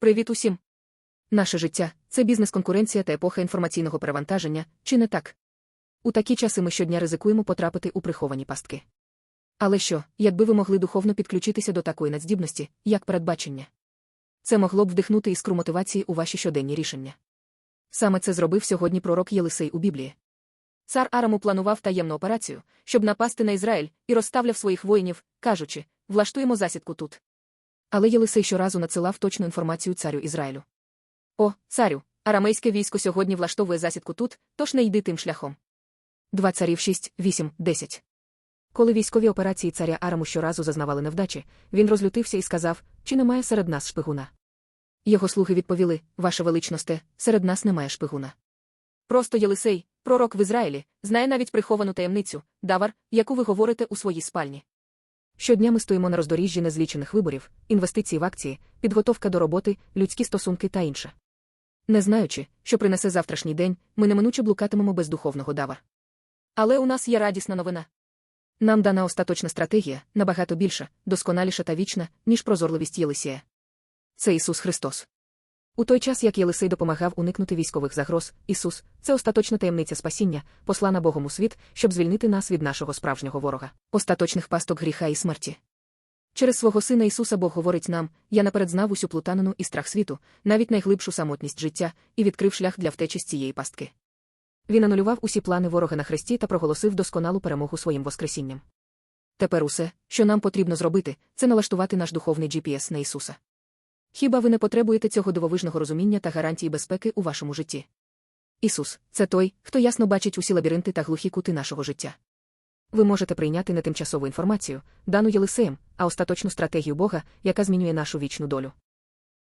Привіт усім! Наше життя це бізнес-конкуренція та епоха інформаційного перевантаження, чи не так? У такі часи ми щодня ризикуємо потрапити у приховані пастки. Але що, якби ви могли духовно підключитися до такої надздібності, як передбачення? Це могло б вдихнути іскру мотивації у ваші щоденні рішення. Саме це зробив сьогодні пророк Єлисей у Біблії. Цар Араму планував таємну операцію, щоб напасти на Ізраїль, і розставляв своїх воїнів, кажучи, влаштуємо засідку тут. Але Єлисей щоразу надсилав точну інформацію царю Ізраїлю. О, царю, арамейське військо сьогодні влаштовує засідку тут, тож не йди тим шляхом. Два царів 6, 8, 10. Коли військові операції царя Араму щоразу зазнавали невдачі, він розлютився і сказав, чи немає серед нас шпигуна. Його слуги відповіли, Ваше величносте, серед нас немає шпигуна. Просто Єлисей, пророк в Ізраїлі, знає навіть приховану таємницю, давар, яку ви говорите у своїй спальні. Щодня ми стоїмо на роздоріжжі незлічених виборів, інвестиції в акції, підготовка до роботи, людські стосунки та інше. Не знаючи, що принесе завтрашній день, ми неминуче блукатимемо без духовного дава. Але у нас є радісна новина. Нам дана остаточна стратегія, набагато більша, досконаліша та вічна, ніж прозорливість Єлисія. Це Ісус Христос. У той час, як Єлисей допомагав уникнути військових загроз, Ісус це остаточна таємниця спасіння, послана Богом у світ, щоб звільнити нас від нашого справжнього ворога, остаточних пасток гріха і смерті. Через свого сина Ісуса Бог говорить нам: я наперед знав усю плутанину і страх світу, навіть найглибшу самотність життя, і відкрив шлях для втечі з цієї пастки. Він анулював усі плани ворога на хресті та проголосив досконалу перемогу своїм Воскресінням. Тепер усе, що нам потрібно зробити, це налаштувати наш духовний GPS на Ісуса. Хіба ви не потребуєте цього дивовижного розуміння та гарантії безпеки у вашому житті? Ісус це той, хто ясно бачить усі лабіринти та глухі кути нашого життя. Ви можете прийняти не тимчасову інформацію, дану Єлисеєм, а остаточну стратегію Бога, яка змінює нашу вічну долю.